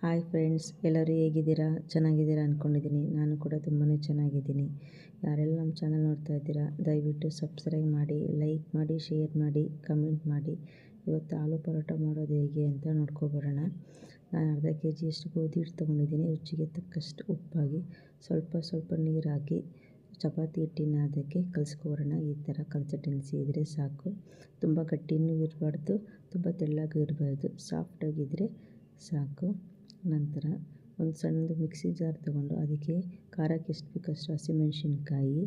Hi friends, ಎಲ್ಲರೂ ಹೇಗಿದ್ದೀರಾ? ಚೆನ್ನಾಗಿದ್ದೀರಾ ಅಂದ್ಕೊಂಡಿದ್ದೀನಿ ನಾನು ಕೂಡ ತುಂಬಾ ಚೆನ್ನಾಗಿದ್ದೀನಿ. ಯಾರೆಲ್ಲ ನಮ್ಮ ಚಾನಲ್ ನೋಡ್ತಾ ಇದ್ದೀರಾ, ದಯವಿಟ್ಟು ಸಬ್ಸ್ಕ್ರೈಬ್ ಮಾಡಿ, ಲೈಕ್ ಮಾಡಿ, ಶೇರ್ ಮಾಡಿ, ಕಮೆಂಟ್ ಮಾಡಿ. ಇವತ್ತು ಆಲೂ ಪರೋಟ ಮಾಡೋದು ಹೇಗೆ ಅಂತ ನೋಡ್ಕೊಬರೋಣ. ನಾನು ಅರ್ಧ ಕೆ ಜಿಯಷ್ಟು ಗೋಧಿ ಹಿಟ್ಟು ತೊಗೊಂಡಿದ್ದೀನಿ. ರುಚಿಗೆ ತಕ್ಕಷ್ಟು ಉಪ್ಪಾಗಿ ಸ್ವಲ್ಪ ಸ್ವಲ್ಪ ನೀರು ಚಪಾತಿ ಹಿಟ್ಟಿನ ಅದಕ್ಕೆ ಕಲಿಸ್ಕೊಬರೋಣ. ಈ ಥರ ಕನ್ಸಿಸ್ಟೆನ್ಸಿ ಇದ್ದರೆ ಸಾಕು. ತುಂಬ ಗಟ್ಟಿನೂ ಇರಬಾರ್ದು, ತುಂಬ ತೆಳ್ಳಗೂ ಇರಬಾರ್ದು. ಸಾಫ್ಟಾಗಿದ್ದರೆ ಸಾಕು. ನಂತರ ಒಂದು ಸಣ್ಣದು ಮಿಕ್ಸಿ ಜಾರ್ ತೊಗೊಂಡು ಅದಕ್ಕೆ ಖಾರಕ್ಕೆ ಎಷ್ಟು ಬೇಕಷ್ಟು ಹಸಿಮೆಣ್ಸಿನ್ಕಾಯಿ,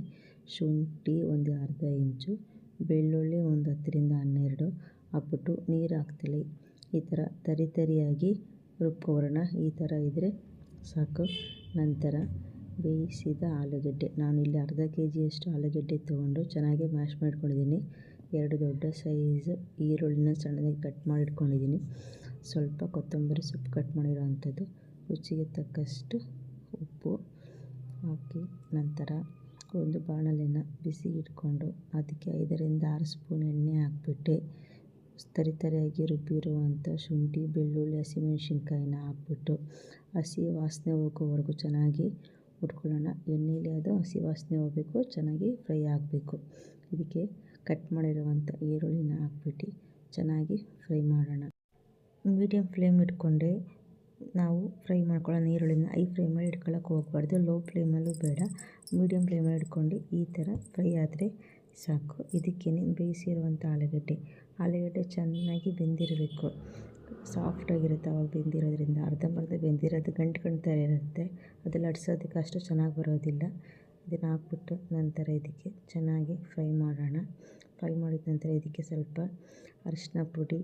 ಶುಂಠಿ ಒಂದು ಅರ್ಧ ಇಂಚು, ಬೆಳ್ಳುಳ್ಳಿ ಒಂದು ಹತ್ತರಿಂದ ಹನ್ನೆರಡು ಹಾಕ್ಬಿಟ್ಟು ನೀರು ಹಾಕ್ತಿಲ್ಲ ಈ ಥರ ತರಿ ತರಿಯಾಗಿ ರುಬ್ಕೊಬರೋಣ ಈ ಥರ ಇದ್ದರೆ ಸಾಕು. ನಂತರ ಬೇಯಿಸಿದ ಆಲೂಗಡ್ಡೆ. ನಾನಿಲ್ಲಿ ಅರ್ಧ ಕೆ ಜಿಯಷ್ಟು ಆಲೂಗಡ್ಡೆ ತೊಗೊಂಡು ಚೆನ್ನಾಗಿ ಮ್ಯಾಶ್ ಮಾಡ್ಕೊಂಡಿದ್ದೀನಿ. ಎರಡು ದೊಡ್ಡ ಸೈಜ್ ಈರುಳ್ಳಿನ ಸಣ್ಣದಾಗಿ ಕಟ್ ಮಾಡಿ ಇಟ್ಕೊಂಡಿದ್ದೀನಿ ಸ್ವಲ್ಪ ಕೊತ್ತಂಬರಿ ಸೊಪ್ಪು ಕಟ್ ಮಾಡಿರೋ ಅಂಥದ್ದು ರುಚಿಗೆ ತಕ್ಕಷ್ಟು ಉಪ್ಪು ಹಾಕಿ ನಂತರ ಒಂದು ಬಾಣಲೆನ ಬಿಸಿ ಇಟ್ಕೊಂಡು ಅದಕ್ಕೆ ಐದರಿಂದ ಆರು ಸ್ಪೂನ್ ಎಣ್ಣೆ ಹಾಕ್ಬಿಟ್ಟು ತರಿ ತರಿಯಾಗಿ ರುಬ್ಬಿರುವಂಥ ಶುಂಠಿ, ಬೆಳ್ಳುಳ್ಳಿ, ಹಸಿಮೆಣಸಿನ್ಕಾಯಿನ ಹಾಕ್ಬಿಟ್ಟು ಹಸಿ ವಾಸನೆ ಹೋಗೋವರೆಗೂ ಚೆನ್ನಾಗಿ ಉಟ್ಕೊಳ್ಳೋಣ. ಎಣ್ಣೆಲಿ ಅದು ಹಸಿ ವಾಸನೆ ಹೋಗಬೇಕು, ಚೆನ್ನಾಗಿ ಫ್ರೈ ಆಗಬೇಕು. ಇದಕ್ಕೆ ಕಟ್ ಮಾಡಿರುವಂಥ ಈರುಳ್ಳಿನ ಹಾಕ್ಬಿಟ್ಟು ಚೆನ್ನಾಗಿ ಫ್ರೈ ಮಾಡೋಣ. ಮೀಡಿಯಮ್ ಫ್ಲೇಮ್ ಇಟ್ಕೊಂಡೆ ನಾವು ಫ್ರೈ ಮಾಡ್ಕೊಳ್ಳೋಣ. ಈರುಳ್ಳಿನ ಐ ಫ್ಲೇಮಲ್ಲಿ ಇಟ್ಕೊಳ್ಳೋಕೆ ಹೋಗಬಾರ್ದು. ಲೋ ಫ್ಲೇಮಲ್ಲೂ ಬೇಡ. ಮೀಡಿಯಮ್ ಫ್ಲೇಮಲ್ಲಿ ಇಟ್ಕೊಂಡು ಈ ಥರ ಫ್ರೈ ಆದರೆ ಸಾಕು. ಇದಕ್ಕೇ ಬೇಯಿಸಿರುವಂಥ ಆಲೂಗಡ್ಡೆ. ಆಲೂಗಡ್ಡೆ ಚೆನ್ನಾಗಿ ಬೆಂದಿರಬೇಕು. ಸಾಫ್ಟಾಗಿರುತ್ತೆ. ಅವಾಗ ಬೆಂದಿರೋದ್ರಿಂದ, ಅರ್ಧಂಬರ್ಧ ಬೆಂದಿರೋದು ಗಂಟು ಗಂಟು ಥರ ಇರುತ್ತೆ ಅದೆಲ್ಲ ಅಡ್ಸೋದಕ್ಕೆ ಅಷ್ಟು ಚೆನ್ನಾಗಿ ಬರೋದಿಲ್ಲ. ಇದನ್ನು ಹಾಕ್ಬಿಟ್ಟು ನಂತರ ಇದಕ್ಕೆ ಚೆನ್ನಾಗಿ ಫ್ರೈ ಮಾಡೋಣ. ಫ್ರೈ ಮಾಡಿದ ನಂತರ ಇದಕ್ಕೆ ಸ್ವಲ್ಪ ಅರಿಶಿನ ಪುಡಿ,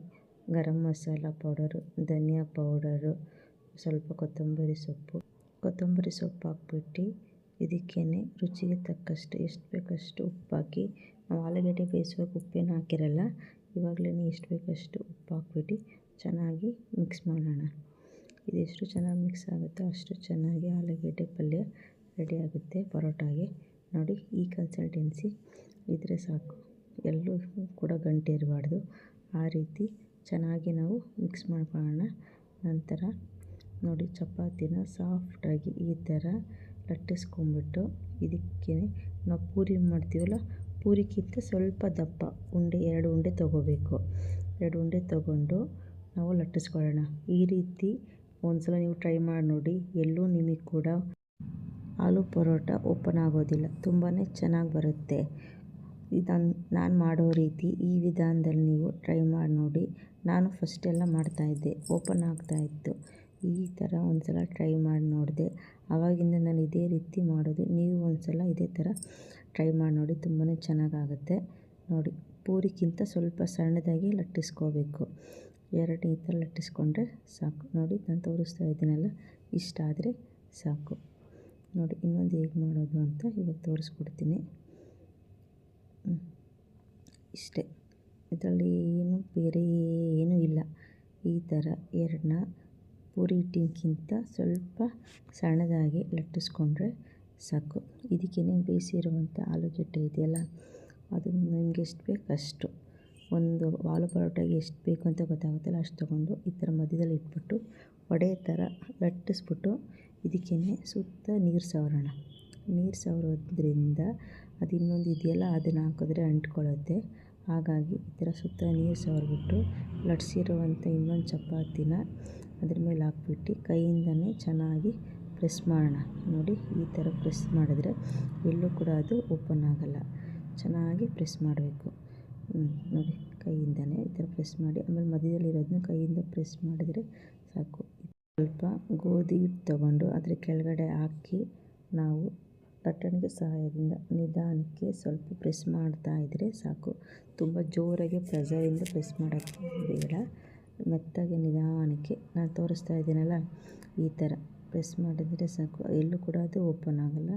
ಗರಂ ಮಸಾಲ ಪೌಡರು, ಧನಿಯಾ ಪೌಡರು, ಸ್ವಲ್ಪ ಕೊತ್ತಂಬರಿ ಸೊಪ್ಪು. ಕೊತ್ತಂಬರಿ ಸೊಪ್ಪು ಹಾಕ್ಬಿಟ್ಟು ಇದಕ್ಕೇ ರುಚಿಗೆ ತಕ್ಕಷ್ಟು ಎಷ್ಟು ಬೇಕಷ್ಟು ಉಪ್ಪು ಹಾಕಿ. ನಾವು ಆಲೂಗಡ್ಡೆ ಬೇಯಿಸುವಾಗ ಉಪ್ಪೇನು ಹಾಕಿರಲ್ಲ ಇವಾಗಲೇ ಎಷ್ಟು ಬೇಕಷ್ಟು ಉಪ್ಪು ಹಾಕ್ಬಿಟ್ಟು ಚೆನ್ನಾಗಿ ಮಿಕ್ಸ್ ಮಾಡೋಣ. ಇದೆಷ್ಟು ಚೆನ್ನಾಗಿ ಮಿಕ್ಸ್ ಆಗುತ್ತೋ ಅಷ್ಟು ಚೆನ್ನಾಗಿ ಆಲೂಗಡ್ಡೆ ಪಲ್ಯ ರೆಡಿ ಆಗುತ್ತೆ ಪರೋಟಾಗೆ. ನೋಡಿ, ಈ ಕನ್ಸಲ್ಟೆನ್ಸಿ ಇದ್ದರೆ ಸಾಕು. ಎಲ್ಲೂ ಕೂಡ ಗಂಟೆ ಇರಬಾರ್ದು. ಆ ರೀತಿ ಚೆನ್ನಾಗಿ ನಾವು ಮಿಕ್ಸ್ ಮಾಡ್ಕೊಳ್ಳೋಣ. ನಂತರ ನೋಡಿ, ಚಪಾತಿನ ಸಾಫ್ಟಾಗಿ ಈ ಥರ ಲಟ್ಟಿಸ್ಕೊಂಬಿಟ್ಟು ಇದಕ್ಕೆ ನಾವು ಪೂರಿ ಮಾಡ್ತೀವಲ್ಲ, ಪೂರಿಗಿಂತ ಸ್ವಲ್ಪ ದಪ್ಪ, ಉಂಡೆ, ಎರಡು ಉಂಡೆ ತೊಗೋಬೇಕು. ಎರಡು ಉಂಡೆ ತೊಗೊಂಡು ನಾವು ಲಟ್ಟಿಸ್ಕೊಳ್ಳೋಣ. ಈ ರೀತಿ ಒಂದು ಸಲ ನೀವು ಟ್ರೈ ಮಾಡಿ ನೋಡಿ, ಎಲ್ಲೂ ನಿಮಗೆ ಕೂಡ ಆಲೂ ಪರೋಟ ಓಪನ್ ಆಗೋದಿಲ್ಲ. ತುಂಬಾ ಚೆನ್ನಾಗಿ ಬರುತ್ತೆ. ಇದನ್ನು ನಾನು ಮಾಡೋ ರೀತಿ ಈ ವಿಧಾನದಲ್ಲಿ ನೀವು ಟ್ರೈ ಮಾಡಿ ನೋಡಿ. ನಾನು ಫಸ್ಟೆಲ್ಲ ಮಾಡ್ತಾಯಿದ್ದೆ ಓಪನ್ ಆಗ್ತಾಯಿತ್ತು ಈ ಥರ ಒಂದು ಸಲ ಟ್ರೈ ಮಾಡಿ ನೋಡಿದೆ. ಆವಾಗಿಂದ ನಾನು ಇದೇ ರೀತಿ ಮಾಡೋದು. ನೀವು ಒಂದು ಸಲ ಇದೇ ಥರ ಟ್ರೈ ಮಾಡಿ ನೋಡಿ. ತುಂಬಾ ಚೆನ್ನಾಗಾಗುತ್ತೆ. ನೋಡಿ ಪೂರಿಗಿಂತ ಸ್ವಲ್ಪ ಸಣ್ಣದಾಗಿ ಲಟ್ಟಿಸ್ಕೋಬೇಕು. ಎರಡು ಈ ಥರ ಲಟ್ಟಿಸ್ಕೊಂಡ್ರೆ ಸಾಕು. ನೋಡಿ, ನಾನು ತೋರಿಸ್ತಾ ಇದ್ದೀನಲ್ಲ? ಇಷ್ಟ ಆದರೆ ಸಾಕು. ನೋಡಿ, ಇನ್ನೊಂದು ಹೇಗೆ ಮಾಡೋದು ಅಂತ ಇವಾಗ ತೋರಿಸ್ಕೊಡ್ತೀನಿ. ಇಷ್ಟೇ. ಇದರಲ್ಲಿ ಏನು, ಬೇರೆ ಏನೂ ಇಲ್ಲ. ಈ ಥರ ಎರಡನ್ನ ಪೂರಿ ಹಿಟ್ಟಿನಕ್ಕಿಂತ ಸ್ವಲ್ಪ ಸಣ್ಣದಾಗಿ ಲಟ್ಟಿಸ್ಕೊಂಡ್ರೆ ಸಾಕು. ಇದಕ್ಕೇನೆ ಬೇಯಿಸಿರುವಂಥ ಆಲೂಗಡ್ಡೆ ಇದೆಯಲ್ಲ, ಅದು ನಿಮ್ಗೆ ಎಷ್ಟು ಬೇಕು ಅಷ್ಟು. ಒಂದು ಆಲೂ ಪರೋಟಾಗೆ ಎಷ್ಟು ಬೇಕು ಅಂತ ಗೊತ್ತಾಗುತ್ತಲ್ಲ ಅಷ್ಟು ತೊಗೊಂಡು ಈ ಥರ ಮಧ್ಯದಲ್ಲಿ ಇಟ್ಬಿಟ್ಟು, ವಡೆ ಥರ ಲಟ್ಟಿಸ್ಬಿಟ್ಟು ಇದಕ್ಕೇ ಸುತ್ತ ನೀರು ಸವರೋಣ. ನೀರು ಸವರೋದ್ರಿಂದ ಅದು ಇನ್ನೊಂದು ಇದೆಯಲ್ಲ, ಅದನ್ನು ಹಾಕಿದ್ರೆ ಅಂಟ್ಕೊಳ್ಳುತ್ತೆ. ಹಾಗಾಗಿ ಈ ಥರ ಸುತ್ತ ನೀರು ಸವರಿಬಿಟ್ಟು ಲಟ್ಸಿರುವಂಥ ಇನ್ನೊಂದು ಚಪಾತಿನ ಅದ್ರ ಮೇಲೆ ಹಾಕ್ಬಿಟ್ಟು ಕೈಯಿಂದನೇ ಚೆನ್ನಾಗಿ ಪ್ರೆಸ್ ಮಾಡೋಣ. ನೋಡಿ, ಈ ಥರ ಪ್ರೆಸ್ ಮಾಡಿದ್ರೆ ಎಲ್ಲೂ ಕೂಡ ಅದು ಓಪನ್ ಆಗೋಲ್ಲ. ಚೆನ್ನಾಗಿ ಪ್ರೆಸ್ ಮಾಡಬೇಕು. ನೋಡಿ, ಕೈಯಿಂದನೇ ಈ ಥರ ಪ್ರೆಸ್ ಮಾಡಿ, ಆಮೇಲೆ ಮಧ್ಯದಲ್ಲಿರೋದನ್ನ ಕೈಯಿಂದ ಪ್ರೆಸ್ ಮಾಡಿದರೆ ಸಾಕು. ಸ್ವಲ್ಪ ಗೋಧಿ ಹಿಟ್ಟು ತಗೊಂಡು ಅದ್ರ ಕೆಳಗಡೆ ಹಾಕಿ ನಾವು ಬಟನ್ಗೆ ಸಹಾಯದಿಂದ ನಿಧಾನಕ್ಕೆ ಸ್ವಲ್ಪ ಪ್ರೆಸ್ ಮಾಡ್ತಾ ಇದ್ದರೆ ಸಾಕು. ತುಂಬ ಜೋರಾಗಿ ಪ್ರೆಸರಿಂದ ಪ್ರೆಸ್ ಮಾಡೋಕ್ಕೆ ಬೇಡ. ಮೆತ್ತಗೆ ನಿಧಾನಕ್ಕೆ. ನಾನು ತೋರಿಸ್ತಾ ಇದ್ದೀನಲ್ಲ, ಈ ಥರ ಪ್ರೆಸ್ ಮಾಡಿದರೆ ಸಾಕು. ಎಲ್ಲೂ ಕೂಡ ಅದು ಓಪನ್ ಆಗೋಲ್ಲ.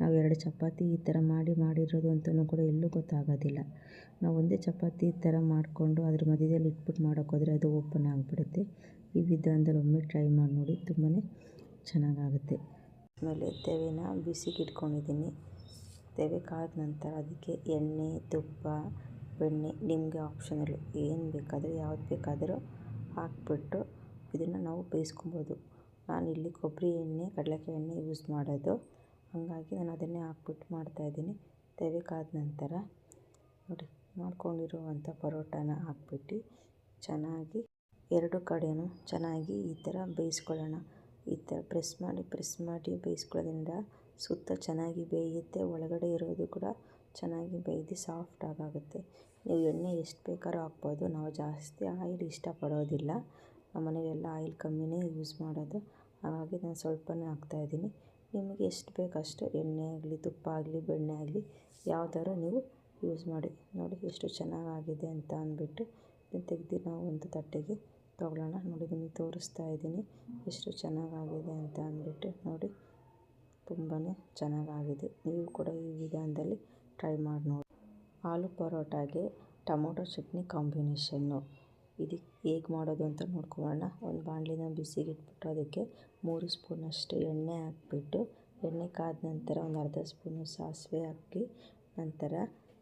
ನಾವು ಎರಡು ಚಪಾತಿ ಈ ಥರ ಮಾಡಿ ಮಾಡಿರೋದು ಅಂತಲೂ ಕೂಡ ಎಲ್ಲೂ ಗೊತ್ತಾಗೋದಿಲ್ಲ. ನಾವು ಒಂದೇ ಚಪಾತಿ ಈ ಥರ ಮಾಡಿಕೊಂಡು ಅದ್ರ ಮಧ್ಯದಲ್ಲಿ ಇಟ್ಬಿಟ್ಟು ಮಾಡೋಕ್ಕೋದ್ರೆ ಅದು ಓಪನ್ ಆಗಿಬಿಡುತ್ತೆ. ಈ ವಿಧಾನದಲ್ಲಿ ಒಮ್ಮೆ ಟ್ರೈ ಮಾಡಿ ನೋಡಿ ತುಂಬಾ ಚೆನ್ನಾಗಾಗುತ್ತೆ. ಆಮೇಲೆ ತೆವೆನ ಬಿಸಿಗೆ ಇಟ್ಕೊಂಡಿದ್ದೀನಿ ತೆವೆ ಕಾದ ನಂತರ ಅದಕ್ಕೆ ಎಣ್ಣೆ, ತುಪ್ಪ, ಬೆಣ್ಣೆ, ನಿಮಗೆ ಆಪ್ಷನಲ್ಲು ಏನು ಬೇಕಾದರೂ, ಯಾವ್ದು ಬೇಕಾದರೂ ಹಾಕಿಬಿಟ್ಟು ಇದನ್ನು ನಾವು ಬೇಯಿಸ್ಕೊಬೋದು. ನಾನಿಲ್ಲಿ ಕೊಬ್ಬರಿ ಎಣ್ಣೆ, ಕಡಲೆಕಾಯಿ ಎಣ್ಣೆ ಯೂಸ್ ಮಾಡೋದು. ಹಾಗಾಗಿ ನಾನು ಅದನ್ನೇ ಹಾಕ್ಬಿಟ್ಟು ಮಾಡ್ತಾಯಿದ್ದೀನಿ ಕಾದ ನಂತರ ನೋಡಿ ಮಾಡ್ಕೊಂಡಿರುವಂಥ ಪರೋಟಾನ ಹಾಕ್ಬಿಟ್ಟು ಚೆನ್ನಾಗಿ ಎರಡು ಕಡೆಯೂ ಚೆನ್ನಾಗಿ ಈ ಥರ ಬೇಯಿಸ್ಕೊಳ್ಳೋಣ. ಈ ಥರ ಪ್ರೆಸ್ ಮಾಡಿ ಪ್ರೆಸ್ ಮಾಡಿ ಬೇಯಿಸ್ಕೊಳ್ಳೋದ್ರಿಂದ ಸುತ್ತ ಚೆನ್ನಾಗಿ ಬೇಯುತ್ತೆ, ಒಳಗಡೆ ಇರೋದು ಕೂಡ ಚೆನ್ನಾಗಿ ಬೇಯ್ದು ಸಾಫ್ಟ್ ಆಗುತ್ತೆ ನೀವು ಎಣ್ಣೆ ಎಷ್ಟು ಬೇಕಾದ್ರೂ ಹಾಕ್ಬೋದು. ನಾವು ಜಾಸ್ತಿ ಆಯಿಲ್ ಇಷ್ಟಪಡೋದಿಲ್ಲ. ನಮ್ಮ ಮನೆಯಲ್ಲೆಲ್ಲ ಆಯಿಲ್ ಕಮ್ಮಿನೇ ಯೂಸ್ ಮಾಡೋದು. ಹಾಗಾಗಿ ನಾನು ಸ್ವಲ್ಪನೇ ಹಾಕ್ತಾಯಿದ್ದೀನಿ ನಿಮಗೆ ಎಷ್ಟು ಬೇಕಷ್ಟು ಎಣ್ಣೆ ಆಗಲಿ, ತುಪ್ಪ ಆಗಲಿ, ಬೆಣ್ಣೆ ಆಗಲಿ ಯಾವ್ದಾರು ನೀವು ಯೂಸ್ ಮಾಡಿ. ನೋಡಿ ಎಷ್ಟು ಚೆನ್ನಾಗಾಗಿದೆ ಅಂತ ಅಂದ್ಬಿಟ್ಟು ತೆಗೆದು ನಾವು ಒಂದು ತಟ್ಟೆಗೆ ತೊಗೊಳ್ಳೋಣ ನೋಡಿ ನಿಮಗೆ ತೋರಿಸ್ತಾ ಇದ್ದೀನಿ. ಎಷ್ಟು ಚೆನ್ನಾಗಾಗಿದೆ ಅಂತ ಅಂದ್ಬಿಟ್ಟು ನೋಡಿ. ತುಂಬಾ ಚೆನ್ನಾಗಾಗಿದೆ. ನೀವು ಕೂಡ ಈ ವಿಧಾನದಲ್ಲಿ ಟ್ರೈ ಮಾಡಿ ನೋಡಿ. ಆಲೂ ಪರೋಟಾಗೆ ಟೊಮೊಟೊ ಚಟ್ನಿ ಕಾಂಬಿನೇಷನ್ನು. ಇದಕ್ಕೆ ಹೇಗೆ ಮಾಡೋದು ಅಂತ ನೋಡ್ಕೊಳ್ಳೋಣ. ಒಂದು ಬಾಣಲಿನ ಬಿಸಿಗೆ ಇಟ್ಬಿಟ್ಟು ಅದಕ್ಕೆ ಮೂರು ಸ್ಪೂನಷ್ಟು ಎಣ್ಣೆ ಹಾಕ್ಬಿಟ್ಟು, ಎಣ್ಣೆ ಕಾದ ನಂತರ ಒಂದು ಅರ್ಧ ಸ್ಪೂನು ಸಾಸಿವೆ ಹಾಕಿ, ನಂತರ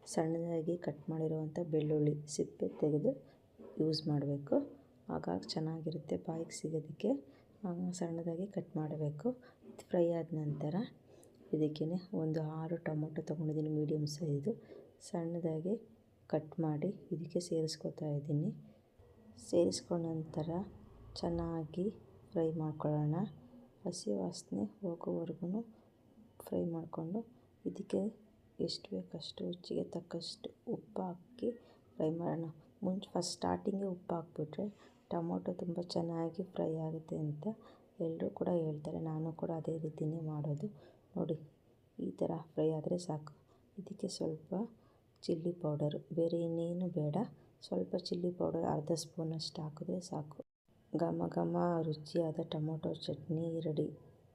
ಸಣ್ಣದಾಗಿ ಕಟ್ ಮಾಡಿರುವಂಥ ಬೆಳ್ಳುಳ್ಳಿ ಸಿಪ್ಪೆ ತೆಗೆದು ಯೂಸ್ ಮಾಡಬೇಕು. ಆಗ ಚೆನ್ನಾಗಿರುತ್ತೆ ಬಾಯಿಗೆ ಸಿಗೋದಕ್ಕೆ. ಸಣ್ಣದಾಗಿ ಕಟ್ ಮಾಡಬೇಕು. ಫ್ರೈ ಆದ ನಂತರ ಇದಕ್ಕೇ ಒಂದು ಆರು ಟೊಮೊಟೊ ತೊಗೊಂಡಿದ್ದೀನಿ ಮೀಡಿಯಮ್ ಸೈಜು. ಸಣ್ಣದಾಗಿ ಕಟ್ ಮಾಡಿ ಇದಕ್ಕೆ ಸೇರಿಸ್ಕೊತಾ ಇದ್ದೀನಿ. ಸೇರಿಸ್ಕೊಂಡ ನಂತರ ಚೆನ್ನಾಗಿ ಫ್ರೈ ಮಾಡ್ಕೊಳ್ಳೋಣ. ಹಸಿ ವಾಸನೆ ಹೋಗೋವರೆಗೂ ಫ್ರೈ ಮಾಡಿಕೊಂಡು ಇದಕ್ಕೆ ಎಷ್ಟು ಬೇಕಷ್ಟು ರುಚಿಗೆ ತಕ್ಕಷ್ಟು ಉಪ್ಪು ಹಾಕಿ ಫ್ರೈ ಮಾಡೋಣ. ಮುಂಚೆ ಫಸ್ಟ್ ಸ್ಟಾರ್ಟಿಂಗೇ ಉಪ್ಪು ಹಾಕ್ಬಿಟ್ರೆ ಟೊಮೊಟೊ ತುಂಬ ಚೆನ್ನಾಗಿ ಫ್ರೈ ಆಗುತ್ತೆ ಅಂತ ಎಲ್ಲರೂ ಕೂಡ ಹೇಳ್ತಾರೆ. ನಾನು ಕೂಡ ಅದೇ ರೀತಿಯೇ ಮಾಡೋದು. ನೋಡಿ, ಈ ಥರ ಫ್ರೈ ಆದರೆ ಸಾಕು. ಇದಕ್ಕೆ ಸ್ವಲ್ಪ ಚಿಲ್ಲಿ ಪೌಡರು. ಬೇರೆ ಇನ್ನೇನು ಬೇಡ. ಸ್ವಲ್ಪ ಚಿಲ್ಲಿ ಪೌಡರ್, ಅರ್ಧ ಸ್ಪೂನಷ್ಟು ಹಾಕಿದ್ರೆ ಸಾಕು. ಘಮ ಘಮ ರುಚಿಯಾದ ಟೊಮೊಟೊ ಚಟ್ನಿ ರೆಡಿ.